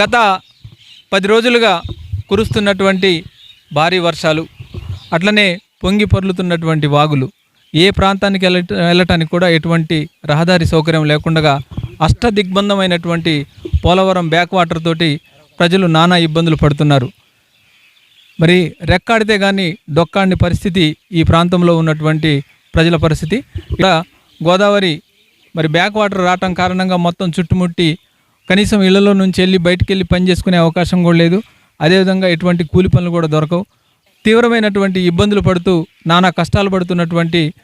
గత పది రోజులుగా కురుస్తున్నటువంటి భారీ వర్షాలు అట్లనే పొంగి పొర్లుతున్నటువంటి వాగులు ఏ ప్రాంతానికి వెళ్ళ వెళ్ళటానికి కూడా ఎటువంటి రహదారి సౌకర్యం లేకుండా అష్టదిగ్బంధమైనటువంటి పోలవరం బ్యాక్ వాటర్ తోటి ప్రజలు నానా ఇబ్బందులు పడుతున్నారు. మరి రెక్కాడితే కానీ డొక్కాడిని పరిస్థితి ఈ ప్రాంతంలో ఉన్నటువంటి ప్రజల పరిస్థితి. ఇక్కడ గోదావరి మరి బ్యాక్ వాటర్ రావటం కారణంగా మొత్తం చుట్టుముట్టి కనీసం ఇళ్ళలో నుంచి వెళ్ళి బయటికి వెళ్ళి పని చేసుకునే అవకాశం కూడా లేదు. అదేవిధంగా ఎటువంటి కూలి పనులు కూడా దొరకవు. తీవ్రమైనటువంటి ఇబ్బందులు పడుతూ నానా కష్టాలు పడుతున్నటువంటి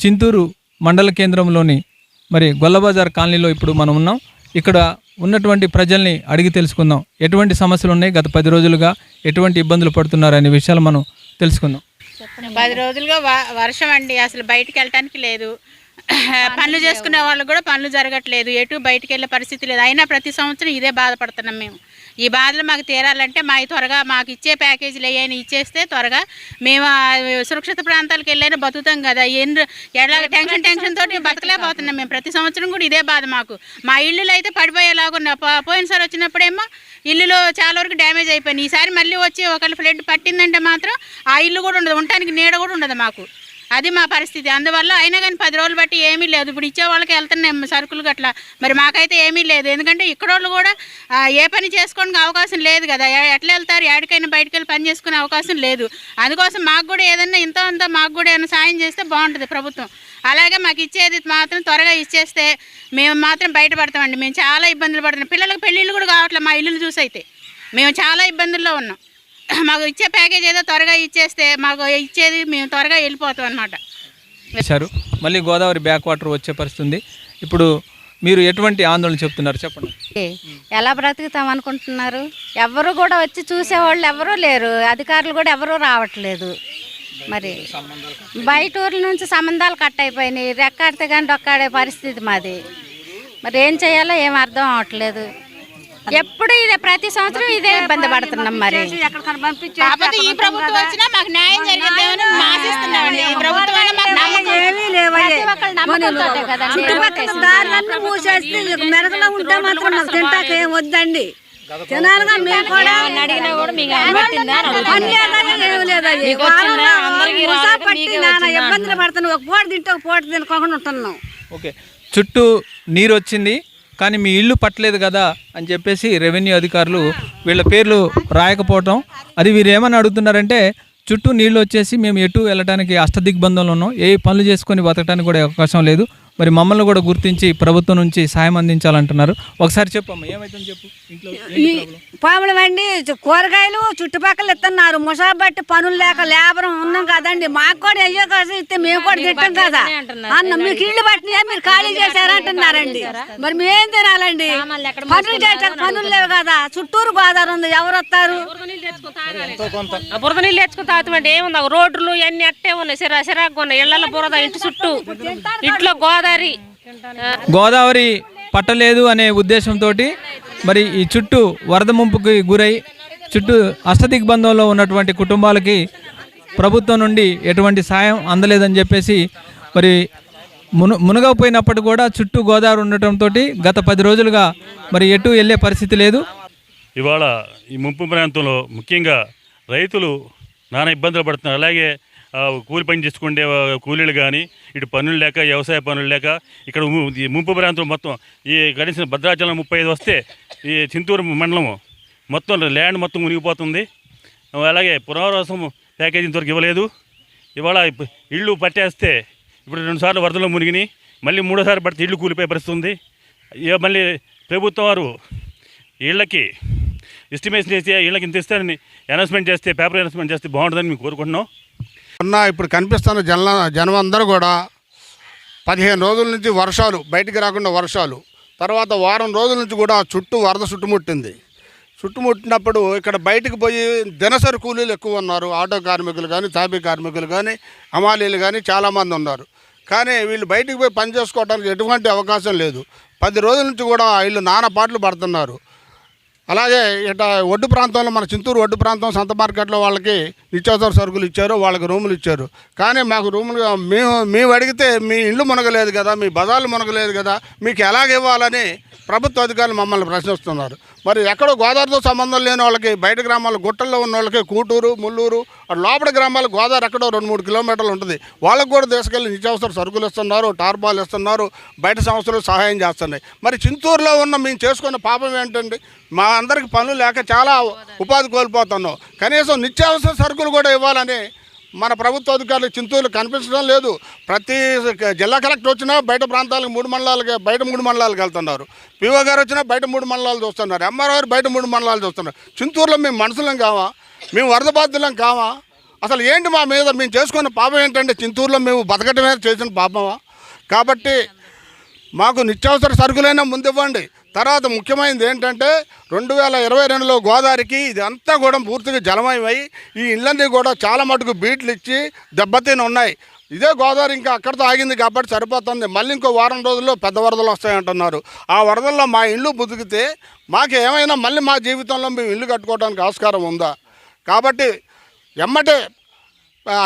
చింతూరు మండల కేంద్రంలోని మరి గొల్లబజార్ కాలనీలో ఇప్పుడు మనం ఉన్నాం. ఇక్కడ ఉన్నటువంటి ప్రజల్ని అడిగి తెలుసుకుందాం. ఎటువంటి సమస్యలు ఉన్నాయి? గత పది రోజులుగా ఎటువంటి ఇబ్బందులు పడుతున్నారు అనే విషయాలు మనం తెలుసుకుందాం. పది రోజులుగా వర్షం అండి. అసలు బయటికి వెళ్ళటానికి లేదు. పనులు చేసుకునే వాళ్ళు కూడా పనులు జరగట్లేదు. ఎటు బయటికి వెళ్ళే పరిస్థితి లేదు. అయినా ప్రతి సంవత్సరం ఇదే బాధపడుతున్నాం మేము. ఈ బాధలు మాకు తీరాలంటే మాకు త్వరగా మాకు ఇచ్చే ప్యాకేజీలు ఏమైనా ఇచ్చేస్తే త్వరగా మేము సురక్షిత ప్రాంతాలకు వెళ్ళైనా బతుకుతాం కదా. ఎన్ని ఎలాగ టెన్షన్ టెన్షన్ తోటి బతకలేకపోతున్నాం మేము. ప్రతి సంవత్సరం కూడా ఇదే బాధ మాకు. మా ఇల్లులు అయితే పడిపోయేలాగా ఉన్నాయి. పో- పోయినసారి వచ్చినప్పుడేమో ఇల్లులో చాలా వరకు డ్యామేజ్ అయిపోయినాయి. ఈసారి మళ్ళీ వచ్చి ఒకళ్ళు ఫ్లడ్ పట్టిందంటే మాత్రం ఆ ఇల్లు కూడా ఉండదు. ఉండటానికి నీడ కూడా ఉండదు మాకు. అది మా పరిస్థితి. అందువల్ల అయినా కానీ పది రోజులు బట్టి ఏమీ లేదు. ఇప్పుడు ఇచ్చే వాళ్ళకి సరుకులు గట్లా. మరి మాకైతే ఏమీ లేదు. ఎందుకంటే ఇక్కడ వాళ్ళు కూడా ఏ పని చేసుకోవడానికి అవకాశం లేదు కదా. ఎట్లా వెళ్తారు? ఎక్కడికైనా బయటకు వెళ్ళి పని చేసుకునే అవకాశం లేదు. అందుకోసం మాకు కూడా ఏదన్నా ఇంత అంత మాకు కూడా ఏమైనా సాయం చేస్తే బాగుంటుంది ప్రభుత్వం. అలాగే మాకు ఇచ్చేది మాత్రం త్వరగా ఇచ్చేస్తే మేము మాత్రం బయటపడతామండి. మేము చాలా ఇబ్బందులు పడుతున్నాం. పిల్లలకు పెళ్ళిళ్ళు కూడా కావట్లేదు మా ఇల్లులు చూసి అయితే మేము చాలా ఇబ్బందుల్లో ఉన్నాం. మాకు ఇచ్చే ప్యాకేజ్ ఏదో త్వరగా ఇచ్చేస్తే మాకు ఇచ్చేది మేము త్వరగా వెళ్ళిపోతాం అనమాట వేశారు మళ్ళీ గోదావరి బ్యాక్ వాటర్ వచ్చే పరిస్థితి ఉంది ఇప్పుడు మీరు ఎటువంటి ఆందోళన చెప్తున్నారు? చెప్పండి. ఎలా బ్రతుకుతాం అనుకుంటున్నారు? ఎవరు కూడా వచ్చి చూసేవాళ్ళు ఎవరూ లేరు. అధికారులు కూడా ఎవరూ రావట్లేదు. మరి బయట ఊర్ల నుంచి సంబంధాలు కట్ అయిపోయినాయి. రెక్కాడితే కానీ డొక్కాడే పరిస్థితి మాది. మరి ఏం చేయాలో ఏం అర్థం అవట్లేదు. ఎప్పుడు ఇదే ప్రతి సంవత్సరం ఇదే ఇబ్బంది పడుతున్నాం మరి. కాకపోతే ఈ ప్రభుత్వం వచ్చినా మాకు న్యాయం ఆశిస్తున్నామండి. ఈ ప్రభుత్వం చుట్టుపక్కల దారులన్నీ మూసేస్తే మెరకలో ఉంటే మాత్రం నాకు తింటాక ఏం వద్దండి. తినాలిగా మేము కూడా నానా ఇబ్బందులు పడుతున్నాం ఒక పూట తింటే ఒక పూట తినకోకుండా ఉంటున్నాం. ఓకే. చుట్టూ నీరు వచ్చింది. కానీ మీ ఇల్లు పట్టలేదు కదా అని చెప్పేసి రెవెన్యూ అధికారులు వీళ్ళ పేర్లు రాయకపోవటం. అది వీరు ఏమని అడుగుతున్నారంటే చుట్టూ నీళ్ళు వచ్చేసి మేము ఎటు వెళ్ళడానికి అష్టదిగ్బంధంలో ఉన్నాం. ఏ పనులు చేసుకొని బతకడానికి కూడా అవకాశం లేదు. మరి మమ్మల్ని కూడా గుర్తించి ప్రభుత్వం నుంచి సాయం అందించాలంటున్నారు. ఒకసారి చెప్పమ్మా ఏమైతుంది చెప్పు? ఇంట్లో చు- కూరగాయలు చుట్టుపక్కల ఇస్తున్నారు. ముసా బట్టి పనులు లేక లేబరం ఉన్నాం కదండి. మాకు కూడా అయ్యో కాసి ఇస్తే మేము కూడా తింటాం కదా. అన్న మీకు ఇల్లు పట్టినా మీరు ఖాళీ చేశారంటున్నారండి మరి మేం తినాలండి? పనులు చేసాక పనులు లేవు కదా. చుట్టూరు గోదావరి ఉంది. ఎవరు వస్తారు? బురద నీళ్ళు తెచ్చుకుని తాగుతామంటే ఏముంది? ఆ రోడ్లు ఇవన్నీ అట్టే ఉన్నాయి. సిరా సిరాకు ఉన్నాయి. ఇళ్ళలో బురద ఇంటి చుట్టూ. ఇంట్లో గోదావరి ఆ, గోదావరి పట్టలేదు అనే ఉద్దేశంతో మరి ఈ చుట్టూ వరద ముంపుకి గురై చుట్టూ అష్టదిగ్బంధంలో ఉన్నటువంటి కుటుంబాలకి ప్రభుత్వం నుండి ఎటువంటి సాయం అందలేదని చెప్పేసి మరి మును మునగపోయినప్పటి కూడా చుట్టూ గోదావరి ఉండటంతో గత పది రోజులుగా మరి ఎటు వెళ్ళే పరిస్థితి లేదు. ఇవాళ ఈ ముంపు ప్రాంతంలో ముఖ్యంగా రైతులు నానా ఇబ్బందులు పడుతున్నారు. అలాగే కూలి పని చేసుకునే కూలీలు కానీ ఇటు పనులు లేక వ్యవసాయ పనులు లేక ఇక్కడ ము- ఈ ముంపు ప్రాంతం మొత్తం ఈ గడిచిన భద్రాచలం ముప్పై ఐదు వస్తే ఈ చింతూరు మండలము మొత్తం ల్యాండ్ మొత్తం మునిగిపోతుంది. అలాగే పునరావాసం ప్యాకేజీ ఇంతవరకు ఇవ్వలేదు. ఇవాళ ఇళ్ళు పట్టేస్తే ఇప్పుడు రెండుసార్లు వరదలు మునిగినాయి మళ్ళీ మూడోసారి పడితే ఇళ్ళు కూలిపోయే పరిస్థితుంది. ఇక మళ్ళీ ప్రభుత్వం వారు ఇళ్ళకి ఎస్టిమేషన్ చేసి ఇళ్ళకి ఇంత ఇస్తారని అనౌన్స్మెంట్ చేస్తే పేపర్ అనౌన్స్మెంట్ చేస్తే బాగుంటుందని మేము కోరుకుంటున్నాం. ఉన్న ఇప్పుడు కనిపిస్తున్న జన జనం అందరూ కూడా పదిహేను రోజుల నుంచి వర్షాలు బయటికి రాకుండా వర్షాలు. తర్వాత వారం రోజుల నుంచి కూడా చుట్టూ వరద చుట్టుముట్టింది. చుట్టుముట్టినప్పుడు ఇక్కడ బయటికి పోయి దినసరి కూలీలు ఎక్కువ ఉన్నారు. ఆటో కార్మికులు కానీ తాపీ కార్మికులు కానీ హమాలీలు కానీ చాలామంది ఉన్నారు. కానీ వీళ్ళు బయటికి పోయి పని చేసుకోవడానికి ఎటువంటి అవకాశం లేదు. పది రోజుల నుంచి కూడా వీళ్ళు నానా పాటలు పడుతున్నారు. అలాగే ఇట ఒడ్డు ప్రాంతంలో మన చింతూరు ఒడ్డు ప్రాంతం సంత మార్కెట్లో వాళ్ళకి నిత్యావసర సరుకులు ఇచ్చారు వాళ్ళకి రూములు ఇచ్చారు. కానీ మాకు రూములు మేము మేము అడిగితే మీ ఇల్లు మునగలేదు కదా మీ బజార్లు మునగలేదు కదా మీకు ఎలాగ ఇవ్వాలని ప్రభుత్వ అధికారులు మమ్మల్ని ప్రశ్నిస్తున్నారు. మరి ఎక్కడో గోదావరితో సంబంధం లేని వాళ్ళకి బయట గ్రామాలు గుట్టల్లో ఉన్న వాళ్ళకి కూటూరు ముల్లూరు లోపల గ్రామాలు గోదావరి ఎక్కడో రెండు మూడు కిలోమీటర్లు ఉంటుంది. వాళ్ళకు కూడా తీసుకెళ్ళి నిత్యావసర సరుకులు ఇస్తున్నారు టార్బాలు ఇస్తున్నారు బయట సంస్థలు సహాయం చేస్తున్నాయి. మరి చింతూరులో ఉన్న మేము చేసుకున్న పాపం ఏంటండి? మా అందరికి పనులు లేక చాలా ఉపాధి కోల్పోతున్నాం. కనీసం నిత్యావసర సరుకులు కూడా ఇవ్వాలని మన ప్రభుత్వ అధికారులు చింతూరులు కనిపించడం లేదు. ప్రతి జిల్లా కలెక్టర్ వచ్చినా బయట ప్రాంతాలకు మూడు మండలాలకి బయట మూడు మండలాలకు వెళ్తున్నారు. పీఓ గారు వచ్చినా బయట మూడు మండలాలు చూస్తున్నారు. ఎంఆర్ఓ గారు బయట మూడు మండలాలు చూస్తున్నారు. చింతూరులో మేము మనుషులం కావా? మేము వరద బాధ్యులం కావా? అసలు ఏంటి మా మీద? మేము చేసుకున్న పాపం ఏంటంటే చింతూరులో మేము బతకటమే చేసిన పాపమా? కాబట్టి మాకు నిత్యావసర సరుకులైనా ముందు ఇవ్వండి. తర్వాత ముఖ్యమైనది ఏంటంటే రెండు వేల ఇరవై రెండులో గోదావరికి ఇదంతా కూడా పూర్తిగా జలమయమై ఈ ఇళ్ళన్నీ కూడా చాలా మటుకు బీట్లు ఇచ్చి దెబ్బతిని ఉన్నాయి. ఇదే గోదావరి ఇంకా అక్కడితో ఆగింది కాబట్టి సరిపోతుంది. మళ్ళీ ఇంకో వారం రోజుల్లో పెద్ద వరదలు వస్తాయంటున్నారు. ఆ వరదల్లో మా ఇల్లు బుతికితే మాకు ఏమైనా మళ్ళీ మా జీవితంలో మేము ఇల్లు కట్టుకోవడానికి ఆస్కారం ఉందా? కాబట్టి ఎమ్మటే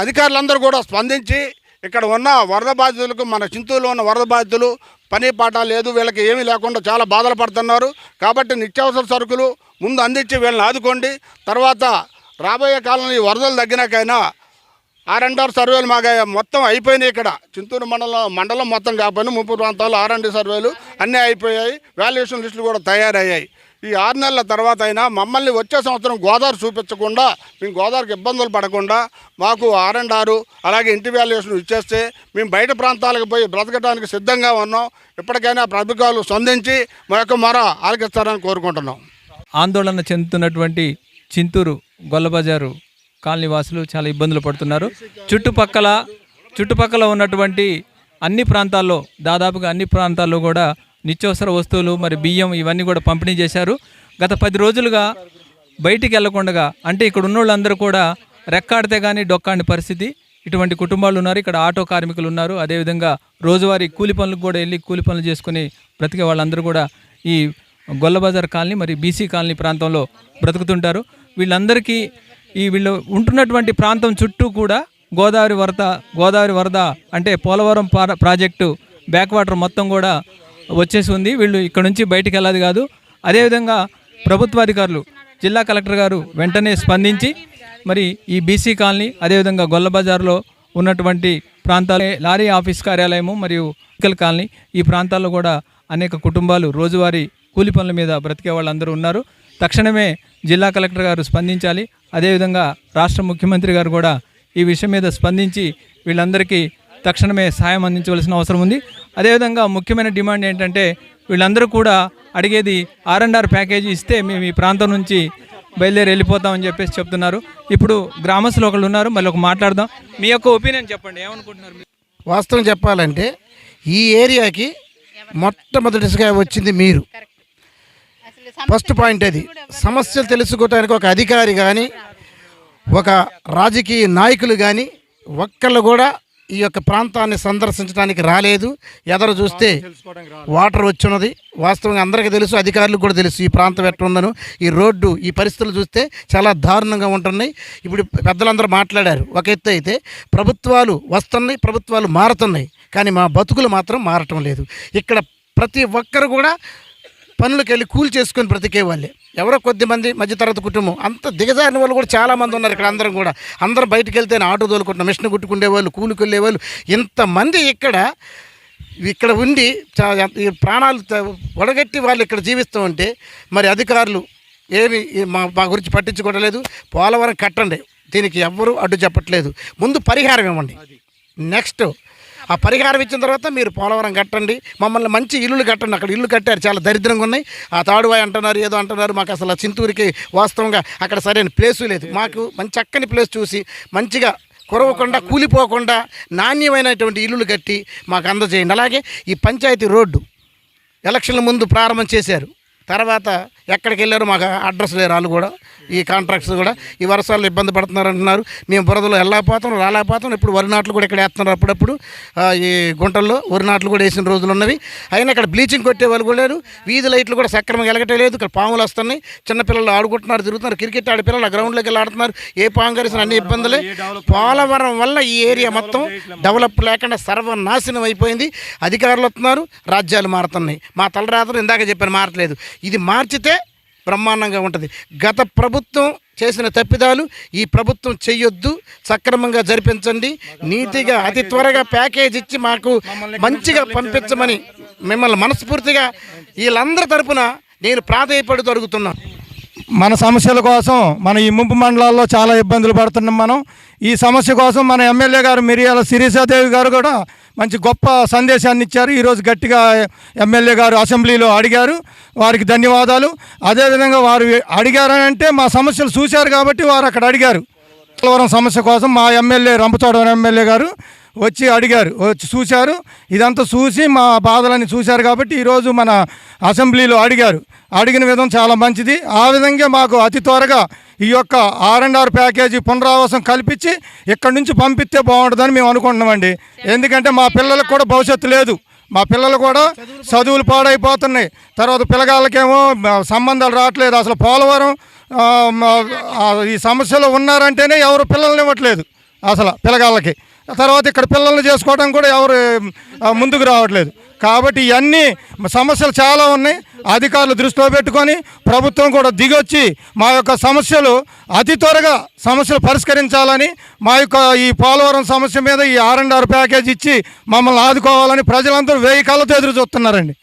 అధికారులందరూ కూడా స్పందించి ఇక్కడ ఉన్న వరద బాధితులకు మన చింతూరులో ఉన్న వరద బాధితులు పని పాట లేదు వీళ్ళకి ఏమీ లేకుండా చాలా బాధలు పడుతున్నారు. కాబట్టి నిత్యావసర సరుకులు ముందు అందించి వీళ్ళని ఆదుకోండి. తర్వాత రాబోయే కాలంలో ఈ వరదలు తగ్గినాకైనా ఆర్ అండ్ ఆర్ సర్వేలు మాకు మొత్తం అయిపోయినాయి ఇక్కడ. చింతూరు మండలం మండలం మొత్తం కాకపోయినా ముప్పు ప్రాంతాల్లో ఆర్ అండ్ సర్వేలు అన్నీ అయిపోయాయి. వాల్యుయేషన్ లిస్టులు కూడా తయారయ్యాయి. ఈ ఆరు నెలల తర్వాత అయినా మమ్మల్ని వచ్చే సంవత్సరం గోదావరి చూపించకుండా మేము గోదావరికి ఇబ్బందులు పడకుండా మాకు ఆర్ అండ్ ఆరు అలాగే ఇంటి వాల్యుయేషన్ ఇచ్చేస్తే మేము బయట ప్రాంతాలకు పోయి బ్రతకడానికి సిద్ధంగా ఉన్నాం. ఇప్పటికైనా ప్రభుత్వాలు స్పందించి మా యొక్క మొర ఆలకిస్తారని కోరుకుంటున్నాం. ఆందోళన చెందుతున్నటువంటి చింతూరు గొల్లబజారు కాలనీవాసులు చాలా ఇబ్బందులు పడుతున్నారు. చుట్టుపక్కల చుట్టుపక్కల ఉన్నటువంటి అన్ని ప్రాంతాల్లో దాదాపుగా అన్ని ప్రాంతాల్లో కూడా నిత్యావసర వస్తువులు మరి బియ్యం ఇవన్నీ కూడా పంపిణీ చేశారు. గత పది రోజులుగా బయటికి వెళ్ళకుండా అంటే ఇక్కడ ఉన్న వాళ్ళందరూ కూడా రెక్కాడితే కానీ డొక్కాని పరిస్థితి. ఇటువంటి కుటుంబాలు ఉన్నారు ఇక్కడ ఆటో కార్మికులు ఉన్నారు. అదేవిధంగా రోజువారీ కూలి పనులకు కూడా వెళ్ళి కూలి పనులు చేసుకుని బ్రతికే వాళ్ళందరూ కూడా ఈ గొల్లబజార్ కాలనీ మరి బీసీ కాలనీ ప్రాంతంలో బ్రతుకుతుంటారు. వీళ్ళందరికీ ఈ వీళ్ళు ఉంటున్నటువంటి ప్రాంతం చుట్టూ కూడా గోదావరి వరద గోదావరి వరద అంటే పోలవరం ప్రాజెక్టు బ్యాక్ వాటర్ మొత్తం కూడా వచ్చేసి ఉంది. వీళ్ళు ఇక్కడ నుంచి బయటికి వెళ్ళాలి కాదు. అదేవిధంగా ప్రభుత్వాధికారులు జిల్లా కలెక్టర్ గారు వెంటనే స్పందించి మరి ఈ బీసీ కాలనీ అదేవిధంగా గొల్లబజార్లో ఉన్నటువంటి ప్రాంతాలు లారీ ఆఫీస్ కార్యాలయము మరియు ఇకల్ కాలనీ ఈ ప్రాంతాల్లో కూడా అనేక కుటుంబాలు రోజువారీ కూలి పనుల మీద బ్రతికే వాళ్ళందరూ ఉన్నారు. తక్షణమే జిల్లా కలెక్టర్ గారు స్పందించాలి. అదేవిధంగా రాష్ట్ర ముఖ్యమంత్రి గారు కూడా ఈ విషయం మీద స్పందించి వీళ్ళందరికీ తక్షణమే సాయం అందించవలసిన అవసరం ఉంది. అదేవిధంగా ముఖ్యమైన డిమాండ్ ఏంటంటే వీళ్ళందరూ కూడా అడిగేది ఆర్ అండ్ ఆర్ ప్యాకేజీ ఇస్తే మేము ఈ ప్రాంతం నుంచి బయలుదేరి వెళ్ళిపోతామని చెప్పేసి చెప్తున్నారు. ఇప్పుడు గ్రామస్తులు ఒకళ్ళు ఉన్నారు మళ్ళీ ఒక మాట్లాడదాం. మీ యొక్క ఒపీనియన్ చెప్పండి ఏమనుకుంటున్నారు మీరు? వాస్తవం చెప్పాలంటే ఈ ఏరియాకి మొట్టమొదటిగా వచ్చింది మీరు. ఫస్ట్ పాయింట్ అది. సమస్యలు తెలుసుకోవడానికి ఒక అధికారి కానీ ఒక రాజకీయ నాయకులు కానీ ఒక్కళ్ళు కూడా ఈ యొక్క ప్రాంతాన్ని సందర్శించడానికి రాలేదు. ఎదరు చూస్తే వాటర్ వచ్చినది వాస్తవంగా అందరికీ తెలుసు అధికారులకు కూడా తెలుసు ఈ ప్రాంతం ఎట్లుందను ఈ రోడ్డు ఈ పరిస్థితులు చూస్తే చాలా దారుణంగా ఉంటున్నాయి. ఇప్పుడు పెద్దలందరూ మాట్లాడారు. ఒక ఎత్తు అయితే ప్రభుత్వాలు వస్తున్నాయి ప్రభుత్వాలు మారుతున్నాయి. కానీ మా బతుకులు మాత్రం మారటం లేదు. ఇక్కడ ప్రతి ఒక్కరు కూడా పనులకు వెళ్ళి కూలి చేసుకొని బ్రతికే వాళ్ళే. ఎవరో కొద్దిమంది మధ్యతరగతి కుటుంబం. అంత దిగజారిన వాళ్ళు కూడా చాలామంది ఉన్నారు ఇక్కడ అందరం కూడా. అందరం బయటికి వెళ్తే ఆటో తోలుకుంటున్నాం. మిషన్ కుట్టుకునే వాళ్ళు కూలికి వెళ్ళే వాళ్ళు. ఇంతమంది ఇక్కడ ఇక్కడ ఉండి ప్రాణాలు ఒడగట్టి వాళ్ళు ఇక్కడ జీవిస్తూ ఉంటే మరి అధికారులు ఏమి మా మా గురించి పట్టించుకోవడం లేదు పోలవరం కట్టండి. దీనికి ఎవ్వరూ అడ్డు చెప్పట్లేదు. ముందు పరిహారం ఇవ్వండి. నెక్స్ట్ ఆ పరిహారం ఇచ్చిన తర్వాత మీరు పోలవరం కట్టండి. మమ్మల్ని మంచి ఇల్లులు కట్టండి. అక్కడ ఇల్లు కట్టారు. చాలా దరిద్రంగా ఉన్నాయి. ఆ తాడువాయి అంటున్నారు ఏదో అంటున్నారు. మాకు అసలు చింతూరికి వాస్తవంగా అక్కడ సరైన ప్లేసు లేదు. మాకు మంచి చక్కని ప్లేస్ చూసి మంచిగా కురవకుండా కూలిపోకుండా నాణ్యమైనటువంటి ఇల్లులు కట్టి మాకు అందజేయండి. అలాగే ఈ పంచాయతీ రోడ్డు ఎలక్షన్ల ముందు ప్రారంభం చేశారు. తర్వాత ఎక్కడికి వెళ్ళారు మాకు అడ్రస్ లేరు వాళ్ళు కూడా. ఈ కాంట్రాక్ట్స్ కూడా ఈ వర్షాలు ఇబ్బంది పడుతున్నారు అంటున్నారు. మేము బురదలో వెళ్ళకపోతాం రాలేకపోతాం ఇప్పుడు వరి నాట్లు కూడా ఇక్కడ వేస్తున్నారు అప్పుడప్పుడు. ఈ గుంటల్లో వరి నాట్లు కూడా వేసిన రోజులు ఉన్నవి. అయినా ఇక్కడ బ్లీచింగ్ కొట్టే వాళ్ళు కూడా లేరు. వీధి లైట్లు కూడా సక్రమంగా వెలగటే లేదు ఇక్కడ పాములు వస్తున్నాయి. చిన్నపిల్లలు ఆడుకుంటున్నారు తిరుగుతున్నారు. క్రికెట్ ఆడే పిల్లలు ఆ గ్రౌండ్లోకి వెళ్ళి ఆడుతున్నారు. ఏ పాము కరిసిన అన్ని ఇబ్బందులే. పోలవరం వల్ల ఈ ఏరియా మొత్తం డెవలప్ లేకుండా సర్వనాశనం అయిపోయింది. అధికారులు వస్తున్నారు. రాజ్యాలు మారుతున్నాయి. మా తలరాత్రులు ఇందాక చెప్పాను మారట్లేదు. ఇది మార్చితే బ్రహ్మాండంగా ఉంటుంది. గత ప్రభుత్వం చేసిన తప్పిదాలు ఈ ప్రభుత్వం చెయ్యొద్దు సక్రమంగా జరిపించండి. నీతిగా అతి త్వరగా ప్యాకేజ్ ఇచ్చి మాకు మంచిగా పంపించమని మిమ్మల్ని మనస్ఫూర్తిగా వీళ్ళందరి తరపున నేను ప్రాధాయపడి అడుగుతున్నాను మన సమస్యల కోసం మన ఈ ముంపు మండలాల్లో చాలా ఇబ్బందులు పడుతున్నాం మనం. ఈ సమస్య కోసం మన ఎమ్మెల్యే గారు మిరియాల శిరీషాదేవి గారు కూడా మంచి గొప్ప సందేశాన్ని ఇచ్చారు. ఈరోజు గట్టిగా ఎమ్మెల్యే గారు అసెంబ్లీలో అడిగారు. వారికి ధన్యవాదాలు. అదేవిధంగా వారు అడిగారని అంటే మా సమస్యలు చూశారు కాబట్టి వారు అక్కడ అడిగారు. పోలవరం సమస్య కోసం మా ఎమ్మెల్యే రంపచోడవరం ఎమ్మెల్యే గారు వచ్చి అడిగారు వచ్చి చూశారు. ఇదంతా చూసి మా బాధలని చూశారు కాబట్టి ఈరోజు మన అసెంబ్లీలో అడిగారు. అడిగిన విధం చాలా మంచిది. ఆ విధంగా మాకు అతి త్వరగా ఈ యొక్క ఆర్ అండ్ ఆర్ ప్యాకేజీ పునరావాసం కల్పించి ఇక్కడి నుంచి పంపిస్తే బాగుంటుందని మేము అనుకుంటున్నామండి. ఎందుకంటే మా పిల్లలకు కూడా భవిష్యత్తు లేదు. మా పిల్లలు కూడా చదువులు పాడైపోతున్నాయి. తర్వాత పిల్లగాళ్ళకేమో సంబంధాలు రావట్లేదు. అసలు పోలవరం ఈ సమస్యలో ఉన్నారంటేనే ఎవరు పిల్లల్ని ఇవ్వట్లేదు. అసలు పిల్లగాళ్ళకి. తర్వాత ఇక్కడ పిల్లల్ని చేసుకోవడం కూడా ఎవరు ముందుకు రావట్లేదు. కాబట్టి ఇవన్నీ సమస్యలు చాలా ఉన్నాయి. అధికారులు దృష్టిలో పెట్టుకొని ప్రభుత్వం కూడా దిగొచ్చి మా యొక్క సమస్యలు అతి త్వరగా సమస్యలు పరిష్కరించాలని మా యొక్క ఈ పోలవరం సమస్య మీద ఈ ఆర్ అండ్ ఆర్ ప్యాకేజ్ ఇచ్చి మమ్మల్ని ఆదుకోవాలని ప్రజలందరూ వెయ్యి కళ్ళతో ఎదురు చూస్తున్నారండి.